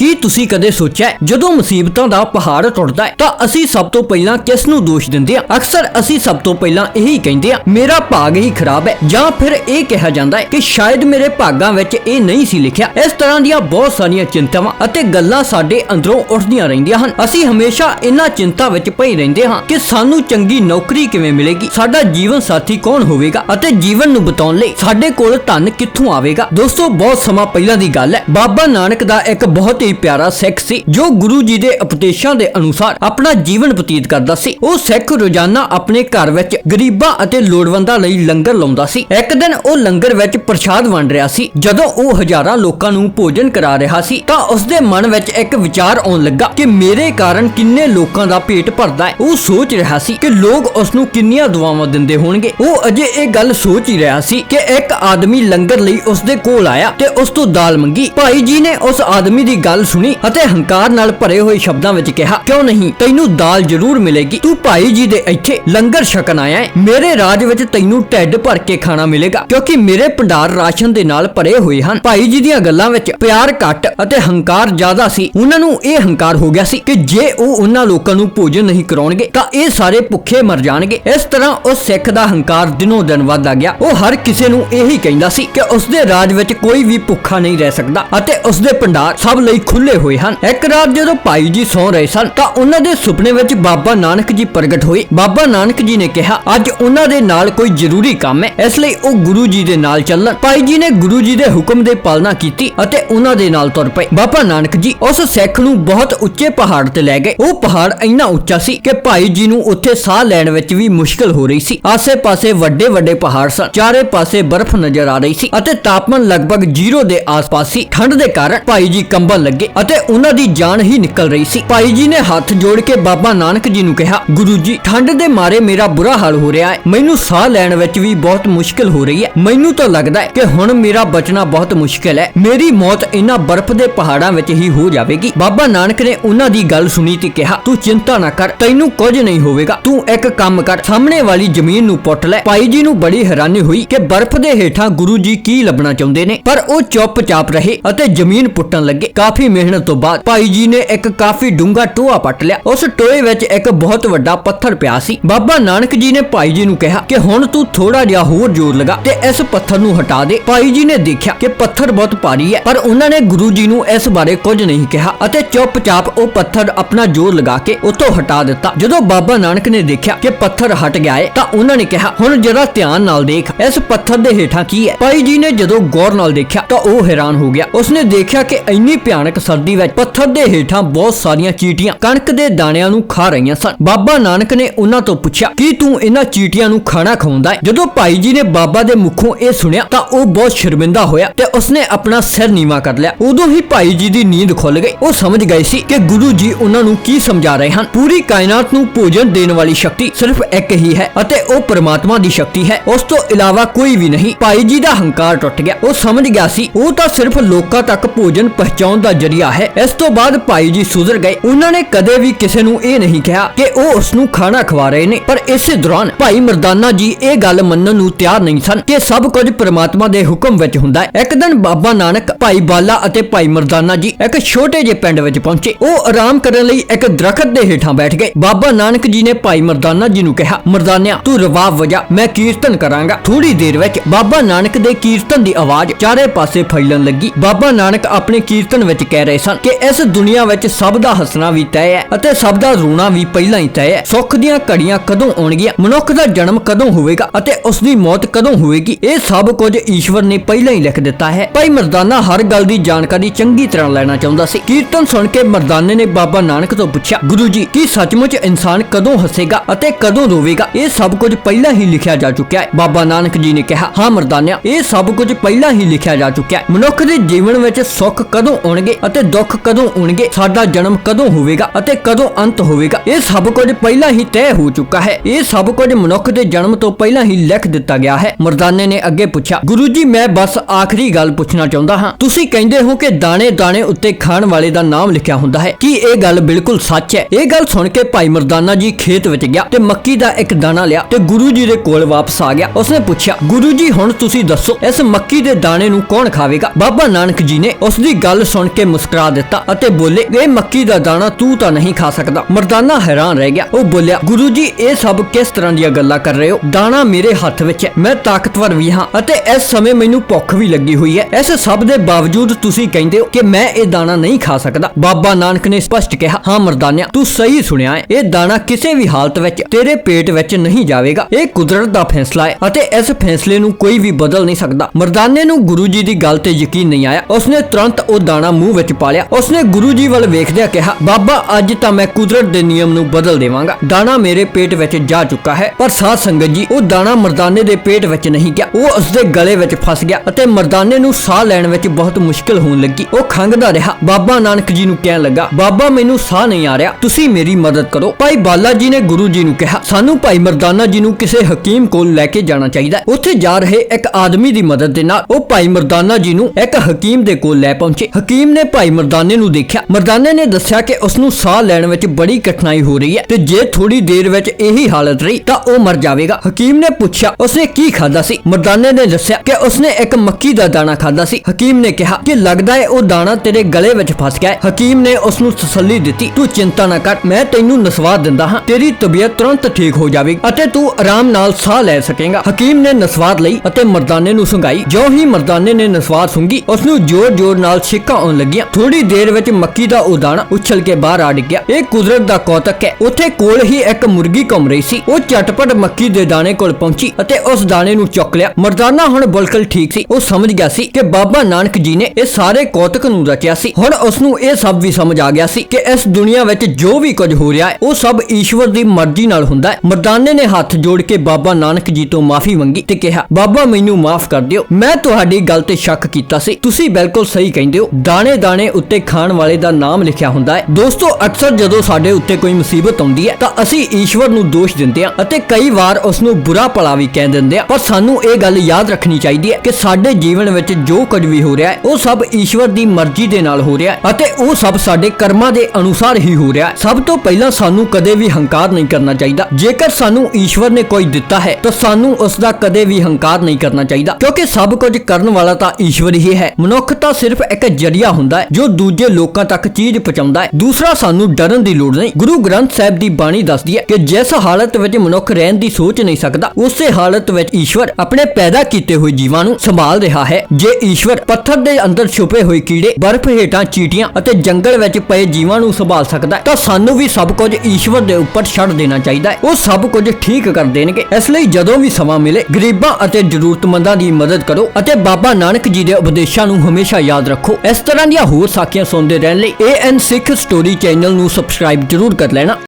ਕੀ ਤੁਸੀਂ ਕਦੇ ਸੋਚਿਆ ਜਦੋਂ ਮੁਸੀਬਤਾਂ ਦਾ ਪਹਾੜ ਟੁੱਟਦਾ ਹੈ, ਤਾਂ ਅਸੀਂ ਸਭ ਤੋਂ ਪਹਿਲਾਂ ਕਿਸ ਨੂੰ ਦੋਸ਼ ਦਿੰਦੇ ਹਾਂ? ਅਕਸਰ ਅਸੀਂ ਸਭ ਤੋਂ ਪਹਿਲਾਂ ਇਹੀ ਕਹਿੰਦੇ ਹਾਂ, ਮੇਰਾ ਭਾਗ ਹੀ ਖਰਾਬ ਹੈ, ਜਾਂ ਫਿਰ ਇਹ ਕਿਹਾ ਜਾਂਦਾ ਹੈ ਕਿ ਸ਼ਾਇਦ ਮੇਰੇ ਭਾਗਾਂ ਵਿੱਚ ਇਹ ਨਹੀਂ ਸੀ ਲਿਖਿਆ। ਇਸ ਤਰ੍ਹਾਂ ਦੀਆਂ ਬਹੁਤ ਸਾਰੀਆਂ ਚਿੰਤਾਵਾਂ ਅਤੇ ਗੱਲਾਂ ਸਾਡੇ ਅੰਦਰੋਂ ਉੱਠਦੀਆਂ ਰਹਿੰਦੀਆਂ ਹਨ। ਅਸੀਂ ਹਮੇਸ਼ਾ ਇਹਨਾਂ ਚਿੰਤਾ ਵਿੱਚ ਪਏ ਰਹਿੰਦੇ ਹਾਂ ਕਿ ਸਾਨੂੰ ਚੰਗੀ ਨੌਕਰੀ ਕਿਵੇਂ ਮਿਲੇਗੀ, ਸਾਡਾ ਜੀਵਨ ਸਾਥੀ ਕੌਣ ਹੋਵੇਗਾ ਅਤੇ ਜੀਵਨ ਨੂੰ ਬਤਾਉਣ ਲਈ ਸਾਡੇ ਕੋਲ ਧਨ ਕਿੱਥੋਂ ਆਵੇਗਾ? ਦੋਸਤੋ, ਬਹੁਤ ਸਮਾਂ ਪਹਿਲਾਂ ਦੀ ਗੱਲ ਹੈ। ਬਾਬਾ ਨਾਨਕ ਦਾ ਇੱਕ ਬਹੁਤ ਹੀ ਪਿਆਰਾ ਸਿੱਖ ਸੀ, ਜੋ ਗੁਰੂ ਜੀ ਦੇ ਉਪਦੇਸ਼ਾਂ ਦੇ ਅਨੁਸਾਰ ਆਪਣਾ ਜੀਵਨ ਬਤੀਤ ਕਰਦਾ ਸੀ। ਉਹ ਸਿੱਖ ਰੋਜ਼ਾਨਾ ਆਪਣੇ ਘਰ ਵਿੱਚ ਗਰੀਬਾਂ ਅਤੇ ਲੋੜਵੰਦਾਂ ਲਈ ਲੰਗਰ ਲਾਉਂਦਾ ਸੀ। ਇੱਕ ਦਿਨ ਉਹ ਲੰਗਰ ਵਿੱਚ ਪ੍ਰਸ਼ਾਦ ਵੰਡ ਰਿਹਾ ਸੀ। ਜਦੋਂ ਉਹ ਹਜ਼ਾਰਾਂ ਲੋਕਾਂ ਨੂੰ ਭੋਜਨ ਕਰਾ ਰਿਹਾ ਸੀ, ਤਾਂ ਉਸ ਦੇ ਮਨ ਵਿੱਚ ਇੱਕ ਵਿਚਾਰ ਆਉਣ ਲੱਗਾ ਕਿ ਮੇਰੇ ਕਾਰਨ ਕਿੰਨੇ ਲੋਕਾਂ ਦਾ ਪੇਟ ਭਰਦਾ ਹੈ। ਉਹ ਸੋਚ ਰਿਹਾ ਸੀ ਕਿ ਲੋਕ ਉਸ ਨੂੰ ਕਿੰਨੀਆਂ ਦੁਆਵਾਂ ਦਿੰਦੇ ਹੋਣਗੇ। ਉਹ ਅਜੇ ਇਹ ਗੱਲ ਸੋਚ ਹੀ ਰਿਹਾ ਸੀ ਕਿ ਇੱਕ ਆਦਮੀ ਲੰਗਰ ਲਈ ਉਸ ਦੇ ਕੋਲ ਆਇਆ ਤੇ ਉਸ ਤੋਂ ਦਾਲ ਮੰਗੀ। ਭਾਈ ਜੀ ਨੇ ਉਸ ਆਦਮੀ ਦੀ ਗੱਲ ਸੁਣੀ ਅਤੇ ਹੰਕਾਰ ਨਾਲ ਭਰੇ ਹੋਏ ਸ਼ਬਦਾਂ ਵਿੱਚ ਕਿਹਾ, ਕਿਉਂ ਨਹੀਂ? ਤੈਨੂੰ ਦਾਲ ਜ਼ਰੂਰ ਮਿਲੇਗੀ। ਤੂੰ ਭਾਈ ਜੀ ਦੇ ਇੱਥੇ ਲੰਗਰ ਛਕਣ ਆਇਆ ਹੈ ਮੇਰੇ ਰਾਜ ਵਿੱਚ ਤੈਨੂੰ ਢਿੱਡ ਭਰ ਕੇ ਖਾਣਾ ਮਿਲੇਗਾ, ਕਿਉਂਕਿ ਮੇਰੇ ਭੰਡਾਰ ਰਾਸ਼ਨ ਦੇ ਨਾਲ ਭਰੇ ਹੋਏ ਹਨ। ਭਾਈ ਜੀ ਦੀਆਂ ਗੱਲਾਂ ਵਿੱਚ ਪਿਆਰ ਘੱਟ ਅਤੇ ਹੰਕਾਰ ਜ਼ਿਆਦਾ ਸੀ। ਉਹਨਾਂ ਨੂੰ ਇਹ ਹੰਕਾਰ ਹੋ ਗਿਆ ਸੀ ਕਿ ਜੇ ਉਹ ਉਹਨਾਂ ਲੋਕਾਂ ਨੂੰ ਭੋਜਨ ਨਹੀਂ ਕਰਾਉਣਗੇ, ਤਾਂ ਇਹ ਸਾਰੇ ਭੁੱਖੇ ਮਰ ਜਾਣਗੇ। ਇਸ ਤਰ੍ਹਾਂ ਉਸ ਸਿੱਖ ਦਾ ਹੰਕਾਰ ਦਿਨੋਂ ਦਿਨ ਵੱਧਦਾ ਗਿਆ। ਉਹ ਹਰ ਕਿਸੇ ਨੂੰ ਇਹੀ ਕਹਿੰਦਾ ਸੀ ਕਿ ਉਸ ਦੇ ਰਾਜ ਵਿੱਚ ਕੋਈ ਵੀ ਭੁੱਖਾ ਨਹੀਂ ਰਹਿ ਸਕਦਾ ਅਤੇ ਉਸ ਦੇ ਭੰਡਾਰ ਸਭ ਲਈ ਖੁੱਲੇ ਹੋਏ ਹਨ। ਇੱਕ ਰਾਤ ਜਦੋਂ ਭਾਈ ਜੀ ਸੌਂ ਰਹੇ ਸਨ, ਤਾਂ ਉਹਨਾਂ ਦੇ ਸੁਪਨੇ ਵਿੱਚ ਬਾਬਾ ਨਾਨਕ ਜੀ ਪ੍ਰਗਟ ਹੋਏ। ਬਾਬਾ ਨਾਨਕ ਜੀ ਨੇ ਕਿਹਾ, ਅੱਜ ਉਹਨਾਂ ਦੇ ਨਾਲ ਕੋਈ ਜ਼ਰੂਰੀ ਕੰਮ ਹੈ, ਇਸ ਲਈ ਉਹ ਗੁਰੂ ਜੀ ਦੇ ਨਾਲ ਚੱਲਣ। ਭਾਈ ਜੀ ਨੇ ਗੁਰੂ ਜੀ ਦੇ ਹੁਕਮ ਦੇ ਪਾਲਣਾ ਕੀਤੀ ਅਤੇ ਉਹਨਾਂ ਦੇ ਨਾਲ ਤੁਰ ਪਏ। ਬਾਬਾ ਨਾਨਕ ਜੀ ਉਸ ਸਿੱਖ ਨੂੰ ਬਹੁਤ ਉੱਚੇ ਪਹਾੜ ਤੇ ਲੈ ਗਏ। ਉਹ ਪਹਾੜ ਇੰਨਾ ਉੱਚਾ ਸੀ ਕਿ ਭਾਈ ਜੀ ਨੂੰ ਉੱਥੇ ਸਾਹ ਲੈਣ ਵਿੱਚ ਵੀ ਮੁਸ਼ਕਲ ਹੋ ਰਹੀ ਸੀ। ਆਸੇ-ਪਾਸੇ ਵੱਡੇ-ਵੱਡੇ ਪਹਾੜ ਸਨ। ਚਾਰੇ ਪਾਸੇ ਬਰਫ਼ ਨਜ਼ਰ ਆ ਰਹੀ ਸੀ ਅਤੇ ਤਾਪਮਾਨ ਲਗਭਗ ਜ਼ੀਰੋ ਦੇ ਆਸ-ਪਾਸ ਸੀ। ਠੰਡ ਦੇ ਕਾਰਨ ਭਾਈ ਜੀ ਕੰਬਣ ਲੱਗੇ। ਅਤੇ ਉਹਨਾਂ ਦੀ ਜਾਨ ਹੀ ਨਿਕਲ ਰਹੀ ਸੀ। ਭਾਈ ਜੀ ਨੇ ਹੱਥ ਜੋੜ ਕੇ ਬਾਬਾ ਨਾਨਕ ਜੀ ਨੂੰ ਕਿਹਾ, ਗੁਰੂ ਜੀ, ਠੰਡ ਦੇ ਮਾਰੇ ਮੇਰਾ ਬੁਰਾ ਹਾਲ ਹੋ ਰਿਹਾ ਹੈ। ਮੈਨੂੰ ਸਾਹ ਲੈਣ ਵਿੱਚ ਵੀ ਬਹੁਤ ਮੁਸ਼ਕਲ ਹੋ ਰਹੀ ਹੈ। ਮੈਨੂੰ ਤਾਂ ਲੱਗਦਾ ਹੈ ਕਿ ਹੁਣ ਮੇਰਾ ਬਚਣਾ ਬਹੁਤ ਮੁਸ਼ਕਲ ਹੈ। ਮੇਰੀ ਮੌਤ ਇਹਨਾਂ ਬਰਫ਼ ਦੇ ਪਹਾੜਾਂ ਵਿੱਚ ਹੀ ਹੋ ਜਾਵੇਗੀ। ਬਾਬਾ ਨਾਨਕ ਨੇ ਉਹਨਾਂ ਦੀ ਗੱਲ ਸੁਣੀ ਤੇ ਕਿਹਾ, ਤੂੰ ਚਿੰਤਾ ਨਾ ਕਰ, ਤੈਨੂੰ ਕੁਝ ਨਹੀਂ ਹੋਵੇਗਾ। ਤੂੰ ਇੱਕ ਕੰਮ ਕਰ, ਸਾਹਮਣੇ ਵਾਲੀ ਜ਼ਮੀਨ ਨੂੰ ਪੁੱਟ ਲੈ। ਭਾਈ ਜੀ ਨੂੰ ਬੜੀ ਹੈਰਾਨੀ ਹੋਈ ਕਿ ਬਰਫ਼ ਦੇ ਹੇਠਾਂ ਗੁਰੂ ਜੀ ਕੀ ਲੱਭਣਾ ਚਾਹੁੰਦੇ ਨੇ, ਪਰ ਉਹ ਚੁੱਪਚਾਪ ਰਹੇ ਅਤੇ ਜ਼ਮੀਨ ਪੁੱਟਣ ਲੱਗੇ। ਕਾਫੀ ਮਿਹਨਤ ਤੋਂ ਬਾਅਦ ਭਾਈ ਜੀ ਨੇ ਇੱਕ ਕਾਫੀ ਡੂੰਘਾ ਟੋਆ ਪੱਟ ਲਿਆ। ਉਸ ਟੋਏ ਵਿੱਚ ਇੱਕ ਬਹੁਤ ਵੱਡਾ ਪੱਥਰ ਪਿਆ ਸੀ। ਬਾਬਾ ਨਾਨਕ ਜੀ ਨੇ ਭਾਈ ਜੀ ਨੂੰ ਕਿਹਾ ਕਿ ਹੁਣ ਤੂੰ ਥੋੜਾ ਜਿਹਾ ਹੋਰ ਜ਼ੋਰ ਲਗਾ ਤੇ ਇਸ ਪੱਥਰ ਨੂੰ ਹਟਾ ਦੇ। ਭਾਈ ਜੀ ਨੇ ਦੇਖਿਆ ਕਿ ਪੱਥਰ ਬਹੁਤ ਭਾਰੀ ਹੈ, ਪਰ ਉਹਨਾਂ ਨੇ ਗੁਰੂ ਜੀ ਨੂੰ ਇਸ ਬਾਰੇ ਕੁਝ ਨਹੀਂ ਕਿਹਾ ਅਤੇ ਚੁੱਪਚਾਪ ਉਹ ਪੱਥਰ ਆਪਣਾ ਜ਼ੋਰ ਲਗਾ ਕੇ ਉਤੋਂ ਹਟਾ ਦਿੱਤਾ। ਜਦੋਂ ਬਾਬਾ ਨਾਨਕ ਨੇ ਦੇਖਿਆ ਕਿ ਪੱਥਰ ਹਟ ਗਿਆ ਹੈ ਤਾਂ ਉਹਨਾਂ ਨੇ ਕਿਹਾ, ਹੁਣ ਜਰਾ ਧਿਆਨ ਨਾਲ ਦੇਖ, ਇਸ ਪੱਥਰ ਦੇ ਹੇਠਾਂ ਕੀ ਹੈ? ਭਾਈ ਜੀ ਨੇ ਜਦੋਂ ਗੌਰ ਨਾਲ ਦੇਖਿਆ ਤਾਂ ਉਹ ਹੈਰਾਨ ਹੋ ਗਿਆ। ਉਸਨੇ ਦੇਖਿਆ ਕਿ ਇੰਨੀ ਭਿਆਨਕ ਸਰਦੀ ਵਿੱਚ। ਪੱਥਰ ਦੇ ਹੇਠਾਂ ਬਹੁਤ ਸਾਰੀਆਂ ਚੀਟੀਆਂ ਕਣਕ ਦੇ ਦਾਣਿਆਂ ਨੂੰ ਖਾ ਰਹੀਆਂ ਸਨ। ਬਾਬਾ ਨਾਨਕ ਨੇ ਉਹਨਾਂ ਤੋਂ ਪੁੱਛਿਆ, ਕੀ ਤੂੰ ਇਹਨਾਂ ਚੀਟੀਆਂ ਨੂੰ ਖਾਣਾ ਖਾਉਂਦਾ ਹੈ? ਜਦੋਂ ਭਾਈ ਜੀ ਨੇ ਬਾਬਾ ਦੇ ਮੁਖੋਂ ਇਹ ਸੁਣਿਆ, ਤਾਂ ਉਹ ਬਹੁਤ ਸ਼ਰਮਿੰਦਾ ਹੋਇਆ ਤੇ ਉਸਨੇ ਆਪਣਾ ਸਿਰ ਨੀਵਾ ਕਰ ਲਿਆ। ਉਦੋਂ ਹੀ ਭਾਈ ਜੀ ਦੀ ਨੀਂਦ ਖੁੱਲ ਗਈ। ਉਹ ਸਮਝ ਗਏ ਸੀ ਕਿ ਗੁਰੂ ਜੀ ਉਹਨਾਂ ਨੂੰ ਕੀ ਸਮਝਾ ਰਹੇ ਹਨ। ਪੂਰੀ ਕਾਇਨਾਤ ਨੂੰ ਭੋਜਨ ਦੇਣ ਵਾਲੀ ਸ਼ਕਤੀ ਸਿਰਫ ਇੱਕ ਹੀ ਹੈ ਅਤੇ ਉਹ ਪਰਮਾਤਮਾ ਦੀ ਸ਼ਕਤੀ ਹੈ। ਉਸ ਤੋਂ ਇਲਾਵਾ ਕੋਈ ਵੀ ਨਹੀਂ। ਭਾਈ ਜੀ ਦਾ ਹੰਕਾਰ ਟੁੱਟ ਗਿਆ। ਉਹ ਸਮਝ ਗਿਆ ਸੀ, ਉਹ ਤਾਂ ਸਿਰਫ ਲੋਕਾਂ ਤੱਕ ਭੋਜਨ ਪਹੁੰਚਾਉਣ ਦਾ ਜਰੀਆ ਹੈ। ਇਸ ਤੋਂ ਬਾਅਦ ਭਾਈ ਜੀ ਸੁਧਰ ਗਏ। ਉਹਨਾਂ ਨੇ ਕਦੇ ਵੀ ਕਿਸੇ ਨੂੰ ਇਹ ਨਹੀਂ ਕਿਹਾ ਕਿ ਉਹ ਉਸ ਨੂੰ ਖਾਣਾ ਖਵਾ ਰਹੇ ਨੇ। ਪਰ ਇਸੇ ਦੌਰਾਨ ਭਾਈ ਮਰਦਾਨਾ ਜੀ ਇਹ ਗੱਲ ਮੰਨਣ ਨੂੰ ਤਿਆਰ ਨਹੀਂ ਸਨ ਕਿ ਸਭ ਕੁਝ ਪ੍ਰਮਾਤਮਾ ਦੇ ਹੁਕਮ ਵਿੱਚ ਹੁੰਦਾ ਹੈ। ਇੱਕ ਦਿਨ ਬਾਬਾ ਨਾਨਕ, ਭਾਈ ਬਾਲਾ ਅਤੇ ਭਾਈ ਮਰਦਾਨਾ ਜੀ ਇੱਕ ਛੋਟੇ ਜਿਹੇ ਪਿੰਡ ਵਿੱਚ ਪਹੁੰਚੇ। ਉਹ ਆਰਾਮ ਕਰਨ ਲਈ ਇੱਕ ਦਰਖਤ ਦੇ ਹੇਠਾਂ ਬੈਠ ਗਏ। ਬਾਬਾ ਨਾਨਕ ਜੀ ਨੇ ਭਾਈ ਮਰਦਾਨਾ ਜੀ ਨੂੰ ਕਿਹਾ, ਮਰਦਾਨਿਆ, ਤੂੰ ਰਵਾਬ ਵਜਾ, ਮੈਂ ਕੀਰਤਨ ਕਰਾਂਗਾ। ਥੋੜੀ ਦੇਰ ਵਿੱਚ ਬਾਬਾ ਨਾਨਕ ਦੇ ਕੀਰਤਨ ਦੀ ਆਵਾਜ਼ ਚਾਰੇ ਪਾਸੇ ਫੈਲਣ ਲੱਗੀ। ਬਾਬਾ ਨਾਨਕ ਆਪਣੇ ਕੀਰਤਨ ਵਿੱਚ ਕਹਿ ਰਹੇ ਸਨ ਕਿ ਇਸ ਦੁਨੀਆ ਵਿੱਚ ਸਭ ਦਾ ਹੱਸਣਾ ਵੀ ਤੈਅ ਹੈ ਅਤੇ ਸਭ ਦਾ ਰੋਣਾ ਵੀ ਪਹਿਲਾਂ ਹੀ ਤੈਅ ਹੈ। ਸੁੱਖ ਦੀਆਂ ਘੜੀਆਂ ਕਦੋਂ ਆਉਣਗੀਆਂ? ਮਨੁੱਖ ਦਾ ਜਨਮ ਕਦੋਂ ਹੋਵੇਗਾ ਅਤੇ ਉਸ ਦੀ ਮੌਤ ਕਦੋਂ ਹੋਵੇਗੀ? ਇਹ ਸਭ ਕੁਝ ਈਸ਼ਵਰ ਨੇ ਪਹਿਲਾਂ ਹੀ ਲਿਖ ਦਿੱਤਾ ਹੈ। ਭਾਈ ਮਰਦਾਨਾ ਹਰ ਗੱਲ ਦੀ ਜਾਣਕਾਰੀ ਚੰਗੀ ਤਰ੍ਹਾਂ ਲੈਣਾ ਚਾਹੁੰਦਾ ਸੀ। ਕੀਰਤਨ ਸੁਣ ਕੇ ਮਰਦਾਨੇ ਨੇ ਬਾਬਾ ਨਾਨਕ ਤੋਂ ਪੁੱਛਿਆ, ਗੁਰੂ ਜੀ, ਕੀ ਸੱਚਮੁੱਚ ਇਨਸਾਨ ਕਦੋਂ ਹੱਸੇਗਾ ਅਤੇ ਕਦੋਂ ਰੋਵੇਗਾ? ਇਹ ਸਭ ਕੁਝ ਪਹਿਲਾਂ ਹੀ ਲਿਖਿਆ ਜਾ ਚੁੱਕਿਆ ਹੈ। ਬਾਬਾ ਨਾਨਕ ਜੀ ਨੇ ਕਿਹਾ, ਹਾਂ ਮਰਦਾਨਿਆ, ਇਹ ਸਭ ਕੁਝ ਪਹਿਲਾਂ ਹੀ ਲਿਖਿਆ ਜਾ ਚੁੱਕਿਆ ਹੈ। ਮਨੁੱਖ ਦੇ ਜੀਵਨ ਵਿੱਚ ਸੁੱਖ ਕਦੋਂ ਆਉਣਗੇ? ਅਤੇ ਦੁੱਖ ਕਦੋਂ ਆਉਣਗੇ ਸਾਡਾ ਜਨਮ ਕਦੋਂ ਹੋਵੇਗਾ ਅਤੇ ਕਦੋਂ ਅੰਤ ਹੋਵੇਗਾ? ਇਹ ਸਭ ਕੁਝ ਪਹਿਲਾਂ ਹੀ ਤੈਅ ਹੋ ਚੁੱਕਾ ਹੈ। ਇਹ ਸਭ ਕੁਝ ਮਨੁੱਖ ਦੇ ਜਨਮ ਤੋਂ ਪਹਿਲਾਂ ਹੀ ਲਿਖ ਦਿੱਤਾ ਗਿਆ ਹੈ। ਮਰਦਾਨੇ ਨੇ ਅੱਗੇ ਪੁੱਛਿਆ, ਗੁਰੂ ਜੀ, ਮੈਂ ਬਸ ਆਖਰੀ ਗੱਲ ਪੁੱਛਣਾ ਚਾਹੁੰਦਾ ਹਾਂ। ਤੁਸੀਂ ਕਹਿੰਦੇ ਹੋ ਕਿ ਦਾਣੇ ਦਾਣੇ ਉੱਤੇ ਖਾਣ ਵਾਲੇ ਦਾ ਨਾਮ ਲਿਖਿਆ ਹੁੰਦਾ ਹੈ। ਕੀ ਇਹ ਗੱਲ ਬਿਲਕੁਲ ਸੱਚ ਹੈ? ਇਹ ਗੱਲ ਸੁਣ ਕੇ ਭਾਈ ਮਰਦਾਨਾ ਜੀ ਖੇਤ ਵਿੱਚ ਗਿਆ ਤੇ ਮੱਕੀ ਦਾ ਇੱਕ ਦਾਣਾ ਲਿਆ ਤੇ ਗੁਰੂ ਜੀ ਦੇ ਕੋਲ ਵਾਪਸ ਆ ਗਿਆ। ਉਸਨੇ ਪੁੱਛਿਆ, ਗੁਰੂ ਜੀ, ਹੁਣ ਤੁਸੀਂ ਦੱਸੋ, ਇਸ ਮੱਕੀ ਦੇ ਦਾਣੇ ਨੂੰ ਕੌਣ ਖਾਵੇਗਾ? ਬਾਬਾ ਨਾਨਕ ਜੀ ਨੇ ਉਸ ਦੀ ਗੱਲ ਸੁਣ ਕੇ ਮੁਸਕਰਾ ਦਿੱਤਾ ਅਤੇ ਬੋਲੇ ਇਹ ਮੱਕੀ ਦਾ ਦਾਣਾ ਤੂੰ ਤਾਂ ਨਹੀਂ ਖਾ ਸਕਦਾ। ਮਰਦਾਨਾ ਹੈਰਾਨ ਰਹਿ ਗਿਆ। ਉਹ ਬੋਲਿਆ, ਗੁਰੂ ਜੀ, ਇਹ ਸਭ ਕਿਸ ਤਰ੍ਹਾਂ ਦੀਆਂ ਗੱਲਾਂ ਕਰ ਰਹੇ ਹੋ? ਦਾਣਾ ਮੇਰੇ ਹੱਥ ਵਿੱਚ ਹੈ। ਮੈਂ ਤਾਕਤਵਰ ਵੀ ਹਾਂ ਅਤੇ ਇਸ ਸਮੇਂ ਮੈਨੂੰ ਭੁੱਖ ਵੀ ਲੱਗੀ ਹੋਈ ਹੈ। ਇਸ ਸਭ ਦੇ ਬਾਵਜੂਦ ਤੁਸੀਂ ਕਹਿੰਦੇ ਹੋ ਕਿ ਮੈਂ ਇਹ ਦਾਣਾ ਨਹੀਂ ਖਾ ਸਕਦਾ। ਬਾਬਾ ਨਾਨਕ ਨੇ ਸਪਸ਼ਟ ਕਿਹਾ, ਹਾਂ ਮਰਦਾਨਿਆ, ਤੂੰ ਸਹੀ ਸੁਣਿਆ ਹੈ। ਇਹ ਦਾਣਾ ਕਿਸੇ ਵੀ ਹਾਲਤ ਵਿੱਚ, ਤੇਰੇ ਪੇਟ ਵਿੱਚ ਨਹੀਂ ਜਾਵੇਗਾ। ਇਹ ਕੁਦਰਤ ਦਾ ਫੈਸਲਾ ਹੈ ਅਤੇ ਇਸ ਫੈਸਲੇ ਨੂੰ ਕੋਈ ਵੀ ਬਦਲ ਨਹੀਂ ਸਕਦਾ। ਮਰਦਾਨੇ ਨੂੰ ਗੁਰੂ ਜੀ ਦੀ ਗੱਲ ਤੇ ਯਕੀਨ ਨਹੀਂ ਆਇਆ। ਉਸਨੇ ਤੁਰੰਤ ਉਹ ਦਾਣਾ ਮੂੰਹ ਵਿੱਚ ਪਾਲਿਆ। ਉਸਨੇ ਗੁਰੂ ਜੀ ਵੱਲ ਵੇਖਦਿਆਂ ਕਿਹਾ, ਬਾਬਾ, ਅੱਜ ਤਾਂ ਮੈਂ ਕੁਦਰਤ ਦੇ ਨਿਯਮ ਨੂੰ ਬਦਲ ਦੇਵਾਂਗਾ। ਦਾਣਾ ਮੇਰੇ ਪੇਟ ਵਿੱਚ ਜਾ ਚੁੱਕਾ ਹੈ, ਪਰ ਸਾਧ ਸੰਗਤ ਜੀ, ਉਹ ਦਾਣਾ ਮਰਦਾਨੇ ਦੇ ਪੇਟ ਵਿੱਚ ਨਹੀਂ ਗਿਆ। ਉਹ ਉਸਦੇ ਗਲੇ ਵਿੱਚ ਫਸ ਗਿਆ ਅਤੇ ਮਰਦਾਨੇ ਨੂੰ ਸਾਹ ਲੈਣ ਵਿੱਚ ਬਹੁਤ ਮੁਸ਼ਕਲ ਹੋਣ ਲੱਗੀ। ਉਹ ਖੰਗਦਾ ਰਿਹਾ। ਬਾਬਾ ਨਾਨਕ ਜੀ ਨੂੰ ਕਹਿਣ ਲੱਗਾ, ਬਾਬਾ, ਮੈਨੂੰ ਸਾਹ ਨਹੀਂ ਆ ਰਿਹਾ। ਤੁਸੀਂ ਮੇਰੀ ਮਦਦ ਕਰੋ। ਭਾਈ ਬਾਲਾ ਜੀ ਨੇ ਗੁਰੂ ਜੀ ਨੂੰ ਕਿਹਾ, ਸਾਨੂੰ ਭਾਈ ਮਰਦਾਨਾ ਜੀ ਨੂੰ ਕਿਸੇ ਹਕੀਮ ਕੋਲ ਲੈ ਕੇ ਜਾਣਾ ਚਾਹੀਦਾ ਉੱਥੇ ਜਾ ਰਹੇ ਇੱਕ ਆਦਮੀ ਦੀ ਮਦਦ ਦੇ ਨਾਲ ਉਹ ਭਾਈ ਮਰਦਾਨਾ ਜੀ ਨੂੰ ਇੱਕ ਹਕੀਮ ਦੇ ਕੋਲ ਲੈ ਪਹੁੰਚੇ। ਹਕੀਮ ਨੇ ਭਾਈ ਮਰਦਾਨੇ ਨੂੰ ਦੇਖਿਆ। ਮਰਦਾਨੇ ਨੇ ਦੱਸਿਆ ਕਿ ਉਸ ਨੂੰ ਸਾਹ ਲੈਣ ਵਿੱਚ ਬੜੀ ਕਠਿਨਾਈ ਹੋ ਰਹੀ ਹੈ ਤੇ ਜੇ ਥੋੜੀ ਦੇਰ ਵਿੱਚ ਇਹੀ ਹਾਲਤ ਰਹੀ, ਤਾਂ ਉਹ ਮਰ ਜਾਵੇਗਾ। ਹਕੀਮ ਨੇ ਪੁੱਛਿਆ, ਉਸਨੇ ਕੀ ਖਾਦਾ ਸੀ? ਮਰਦਾਨੇ ਨੇ ਦੱਸਿਆ ਕਿ ਉਸਨੇ ਇੱਕ ਮੱਕੀ ਦਾ ਦਾਣਾ ਖਾਦਾ ਸੀ। ਹਕੀਮ ਨੇ ਕਿਹਾ ਕਿ ਲੱਗਦਾ ਹੈ ਉਹ ਦਾਣਾ ਤੇਰੇ ਗਲੇ ਵਿੱਚ ਫਸ ਗਿਆ ਹੈ। ਹਕੀਮ ਨੇ ਉਸ ਨੂੰ ਤਸੱਲੀ ਦਿੱਤੀ, ਤੂੰ ਚਿੰਤਾ ਨਾ ਕਰ, ਮੈਂ ਤੈਨੂੰ ਨਸਵਾਰ ਦਿੰਦਾ ਹਾਂ। ਤੇਰੀ ਤਬੀਅਤ ਤੁਰੰਤ ਠੀਕ ਹੋ ਜਾਵੇਗੀ ਅਤੇ ਤੂੰ ਆਰਾਮ ਨਾਲ ਸਾਹ ਲੈ ਸਕੇਗਾ। ਹਕੀਮ ਨੇ ਨਸਵਾਰ ਲਈ ਅਤੇ ਮਰਦਾਨੇ ਨੂੰ ਸੁੰਘਾਈ। ਜਿਉਂ ਹੀ ਮਰਦਾਨੇ ਨੇ ਨਸਵਾਰ ਸੁੰਘੀ ਉਸ ਨੂੰ ਜ਼ੋਰ-ਜ਼ੋਰ ਨਾਲ ਛਿੱਕਾਂ ਆਉਣ ਲੱਗੀ ਲੱਗੀਆਂ ਥੋੜੀ ਦੇਰ ਵਿੱਚ ਮੱਕੀ ਦਾ ਉਹ ਦਾਣਾ ਉਛਲ ਕੇ ਬਾਹਰ ਆ ਡਿੱਗਿਆ। ਇਹ ਕੁਦਰਤ ਦਾ ਕੌਤਕ ਹੈ। ਉੱਥੇ ਕੋਲ ਹੀ ਇੱਕ ਮੁਰਗੀ ਘੁੰਮ ਰਹੀ ਸੀ। ਉਹ ਝਟਪਟ ਮੱਕੀ ਦੇ ਦਾਣੇ ਕੋਲ ਪਹੁੰਚੀ ਅਤੇ ਉਸ ਦਾਣੇ ਨੂੰ ਚੁੱਕ ਲਿਆ। ਮਰਦਾਨਾ ਹੁਣ ਬਿਲਕੁਲ ਠੀਕ ਸੀ। ਉਹ ਸਮਝ ਗਿਆ ਸੀ ਕਿ ਬਾਬਾ ਨਾਨਕ ਜੀ ਨੇ ਇਹ ਸਾਰੇ ਕੌਤਕ ਨੂੰ ਰਚਿਆ ਸੀ। ਹੁਣ ਉਸ ਨੂੰ ਇਹ ਸਭ ਵੀ ਸਮਝ ਆ ਗਿਆ ਸੀ ਕਿ ਇਸ ਦੁਨੀਆ ਵਿੱਚ ਜੋ ਵੀ ਕੁਝ ਹੋ ਰਿਹਾ ਹੈ, ਉਹ ਸਭ ਈਸ਼ਵਰ ਦੀ ਮਰਜ਼ੀ ਨਾਲ ਹੁੰਦਾ ਹੈ। ਮਰਦਾਨੇ ਨੇ ਹੱਥ ਜੋੜ ਕੇ ਬਾਬਾ ਨਾਨਕ ਜੀ ਤੋਂ ਮਾਫੀ ਮੰਗੀ ਤੇ ਕਿਹਾ, ਬਾਬਾ, ਮੈਨੂੰ ਮਾਫ ਕਰ ਦਿਓ। ਮੈਂ ਤੁਹਾਡੀ ਗੱਲ ਤੇ ਸ਼ੱਕ ਕੀਤਾ ਸੀ। ਤੁਸੀਂ ਬਿਲਕੁਲ ਸਹੀ ਕਹਿੰਦੇ ਹੋ। ਦਾਣੇ ਦਾਣੇ ਉੱਤੇ ਖਾਣ ਵਾਲੇ ਦਾ ਨਾਮ ਲਿਖਿਆ ਹੁੰਦਾ ਹੈ। ਦੋਸਤੋ, ਅਕਸਰ ਜਦੋਂ ਸਾਡੇ ਉੱਤੇ ਕੋਈ ਮੁਸੀਬਤ ਆਉਂਦੀ ਹੈ, ਤਾਂ ਅਸੀਂ ਈਸ਼ਵਰ ਨੂੰ ਦੋਸ਼ ਦਿੰਦੇ ਹਾਂ ਅਤੇ ਕਈ ਵਾਰ ਉਸ ਨੂੰ ਬੁਰਾ ਭਲਾ ਵੀ ਕਹਿ ਦਿੰਦੇ ਹਾਂ। ਪਰ ਸਾਨੂੰ ਇਹ ਗੱਲ ਯਾਦ ਰੱਖਣੀ ਚਾਹੀਦੀ ਹੈ ਕਿ ਸਾਡੇ ਜੀਵਨ ਵਿੱਚ ਜੋ ਕੁਝ ਵੀ ਹੋ ਰਿਹਾ ਹੈ, ਉਹ ਸਭ ਈਸ਼ਵਰ ਦੀ ਮਰਜ਼ੀ ਦੇ ਨਾਲ ਹੋ ਰਿਹਾ ਹੈ ਅਤੇ ਉਹ ਸਭ ਸਾਡੇ ਕਰਮਾਂ ਦੇ ਅਨੁਸਾਰ ਹੀ ਹੋ ਰਿਹਾ ਹੈ। ਸਭ ਤੋਂ ਪਹਿਲਾਂ ਸਾਨੂੰ ਕਦੇ ਵੀ ਹੰਕਾਰ ਨਹੀਂ ਕਰਨਾ ਚਾਹੀਦਾ। ਜੇਕਰ ਸਾਨੂੰ ਈਸ਼ਵਰ ਨੇ ਕੋਈ ਦਿੱਤਾ ਹੈ, ਤਾਂ ਸਾਨੂੰ ਉਸ ਦਾ ਕਦੇ ਵੀ ਹੰਕਾਰ ਨਹੀਂ ਕਰਨਾ ਚਾਹੀਦਾ। ਕਿਉਂਕਿ ਸਭ ਕੁਝ ਕਰਨ ਵਾਲਾ ਤਾਂ ਈਸ਼ਵਰ ਹੀ ਹੈ। ਮਨੁੱਖ ਤਾਂ ਸਿਰਫ ਇੱਕ ਜਰੀਆ ਹੁੰਦਾ ਹੈ, ਜੋ ਦੂਜੇ ਲੋਕਾਂ ਤੱਕ ਚੀਜ਼ ਪਹੁੰਚਾਉਂਦਾ ਹੈ। ਦੂਸਰਾ ਸਾਨੂੰ ਡਰਨ ਦੀ ਲੋੜ ਨਹੀਂ। ਗੁਰੂ ਗ੍ਰੰਥ ਸਾਹਿਬ ਦੀ ਬਾਣੀ ਦੱਸਦੀ ਹੈ ਕਿ ਜਿਸ ਹਾਲਤ ਵਿੱਚ ਮਨੁੱਖ ਰਹਿਣ ਦੀ ਸੋਚ ਨਹੀਂ ਸਕਦਾ, ਉਸੇ ਹਾਲਤ ਵਿੱਚ ਈਸ਼ਵਰ ਆਪਣੇ ਪੈਦਾ ਕੀਤੇ ਹੋਏ ਜੀਵਾਂ ਨੂੰ ਸੰਭਾਲ ਰਿਹਾ ਹੈ। ਜੇ ਈਸ਼ਵਰ ਪੱਥਰ ਦੇ ਅੰਦਰ ਛੁਪੇ ਹੋਏ ਕੀੜੇ, ਬਰਫ਼ ਹੇਠਾਂ ਚੀਟੀਆਂ ਅਤੇ ਜੰਗਲ ਵਿੱਚ ਪਏ ਜੀਵਾਂ ਨੂੰ ਸੰਭਾਲ ਸਕਦਾ ਹੈ, ਤਾਂ ਸਾਨੂੰ ਵੀ ਸਭ ਕੁਝ ਈਸ਼ਵਰ ਦੇ ਉੱਪਰ ਛੱਡ ਦੇਣਾ ਚਾਹੀਦਾ ਹੈ। ਉਹ ਸਭ ਕੁਝ ਠੀਕ ਕਰ ਦੇਣਗੇ। ਇਸ ਲਈ ਜਦੋਂ ਵੀ ਸਮਾਂ ਮਿਲੇ, ਗਰੀਬਾਂ ਅਤੇ ਜ਼ਰੂਰਤਮੰਦਾਂ ਦੀ ਮਦਦ ਕਰੋ ਅਤੇ ਬਾਬਾ ਨਾਨਕ ਜੀ ਦੇ ਉਪਦੇਸ਼ਾਂ ਨੂੰ ਹਮੇਸ਼ਾ ਯਾਦ ਰੱਖੋ। ਇਸ ਤਰ੍ਹਾਂ ਦੀਆਂ ਦੀਆਂ ਹੋਰ ਸਾਖੀਆਂ ਸੁਣਦੇ ਰਹਿਣ ਲਈ ਏਐਨ ਸਿੱਖ ਸਟੋਰੀ ਚੈਨਲ ਨੂੰ ਸਬਸਕ੍ਰਾਈਬ ਜ਼ਰੂਰ ਕਰ ਲੈਣਾ।